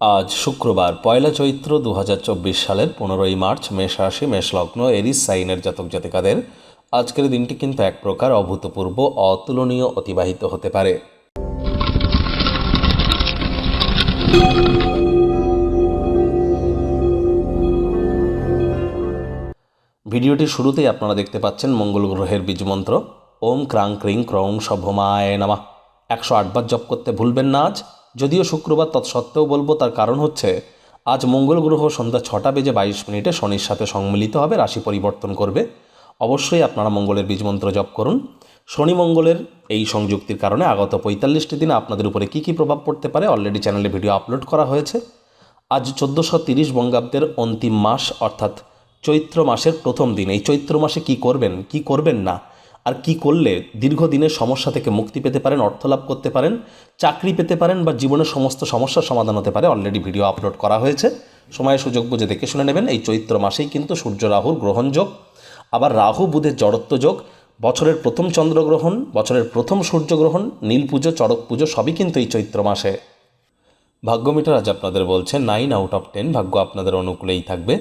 আজ শুক্রবার, পয়লা চৈত্র দু হাজার চব্বিশ সালের পনেরোই মার্চ, মেষ রাশি, মেষ এরিস, সাইনের জাতক জাতিকাদের আজকের দিনটি কিন্তু এক প্রকার অভূতপূর্ব, অতুলনীয় অতিবাহিত হতে পারে। ভিডিওটির শুরুতেই আপনারা দেখতে পাচ্ছেন মঙ্গল গ্রহের বীজমন্ত্র ওম ক্রাং ক্রিং ক্রৌং সভমায় নামা। একশো আটবার জপ করতে ভুলবেন না আজ। যদিও শুক্রবার তৎসত্ত্বেও বলব তার কারণ হচ্ছে, আজ মঙ্গল গ্রহ সন্ধ্যা ছটা বেজে বাইশ মিনিটে শনির সাথে সংমিলিত হবে, রাশি পরিবর্তন করবে। অবশ্যই আপনারা মঙ্গলের বীজমন্ত্র জপ করুন। শনি মঙ্গলের এই সংযুক্তির কারণে আগত পঁয়তাল্লিশটি দিনে আপনাদের উপরে কী কী প্রভাব পড়তে পারে অলরেডি চ্যানেলে ভিডিও আপলোড করা হয়েছে। আজ চোদ্দোশো তিরিশ বঙ্গাব্দের অন্তিম মাস, অর্থাৎ চৈত্র মাসের প্রথম দিন। এই চৈত্র মাসে কি করবেন কি করবেন না? আর কি করলে দীর্ঘদিনের সমস্যা থেকে মুক্তি পেতে পারেন, অর্থ লাভ করতে পারেন, চাকরি পেতে পারেন বা জীবনের সমস্ত সমস্যার সমাধান হতে পারে অলরেডি ভিডিও আপলোড করা হয়েছে। সময় সুযোগ বুঝে দেখে শুনে নেবেন, এই চৈত্র মাসেই কিন্তু সূর্য, রাহুর গ্রহণযোগ আবার রাহু, বুধের জড়ত্ব যোগ, বছরের প্রথম চন্দ্রগ্রহণ বছরের প্রথম সূর্যগ্রহণ নীল পুজো, চড়ক পুজো, সবই কিন্তু এই চৈত্র মাসে। ভাগ্যমিটার আজ আপনাদের বলছে নাইন আউট অফ টেন ভাগ্য আপনাদের অনুকূলেই থাকবে।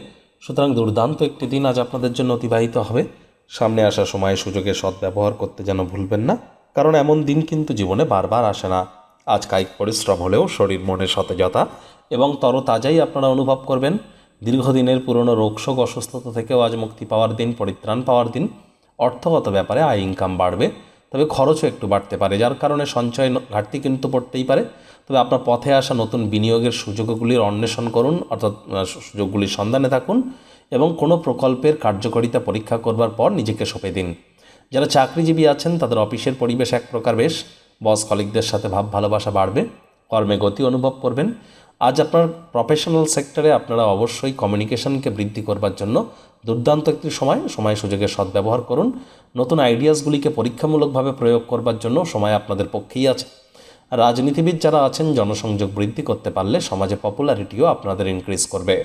সুতরাং দুর্দান্ত একটি দিন আজ আপনাদের জন্য অতিবাহিত হবে। সামনে আসা সময় সুযোগের সদ্ব্যবহার করতে যেন ভুলবেন না, কারণ এমন দিন কিন্তু জীবনে বারবার আসে না। আজ কায়িক পরিশ্রম হলেও শরীর, মনে সতেজতা এবং তরতাজাই আপনারা অনুভব করবেন। দীর্ঘদিনের পুরনো রোগশোক অসুস্থতা থেকেও আজ মুক্তি পাওয়ার দিন, পরিত্রাণ পাওয়ার দিন। অর্থগত ব্যাপারে আয় ইনকাম বাড়বে। তবে খরচও একটু বাড়তে পারে, যার কারণে সঞ্চয় ঘাটতি কিন্তু পড়তেই পারে। তবে আপনার পথে আসা নতুন বিনিয়োগের সুযোগগুলির অন্বেষণ করুন, অর্থাৎ সুযোগগুলির সন্ধানে থাকুন এবং কোনো প্রকল্পের কার্যকারিতা পরীক্ষা করবার পর নিজেকে সঁপে দিন। যারা চাকরিজীবী আছেন, তাদের অফিসের পরিবেশ এক প্রকার বেশ। বস কলিকদের সাথে ভাব ভালোবাসা বাড়বে, কর্মে গতি অনুভব করবেন আজ আপনার প্রফেশনাল সেক্টরে আপনারা অবশ্যই কমিউনিকেশনকে বৃদ্ধি করবার জন্য দুর্দান্ত একটি সময় সময় সুযোগের সদ্ব্যবহার করুন। নতুন আইডিয়াসগুলিকে পরীক্ষামূলকভাবে প্রয়োগ করবার জন্য সময় আপনাদের পক্ষেই আছে। রাজনীতিবিদ যারা আছেন, জনসংযোগ বৃদ্ধি করতে পারলে সমাজে পপুলারিটিও আপনাদের ইনক্রিজ করবে।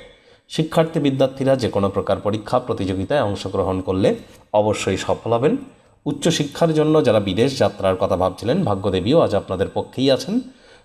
শিক্ষার্থী, বিদ্যার্থীরা যে কোনো প্রকার পরীক্ষা, প্রতিযোগিতায় অংশগ্রহণ করলে অবশ্যই সফল হবেন। উচ্চশিক্ষার জন্য যারা বিদেশ যাত্রার কথা ভাবছিলেন, ভাগ্যদেবীও আজ আপনাদের পক্ষেই আছেন।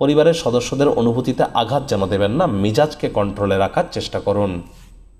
পরিবারের সদস্যদের অনুভূতিতে আঘাত যেন দেবেন না মিজাজকে কন্ট্রোলে রাখার চেষ্টা করুন।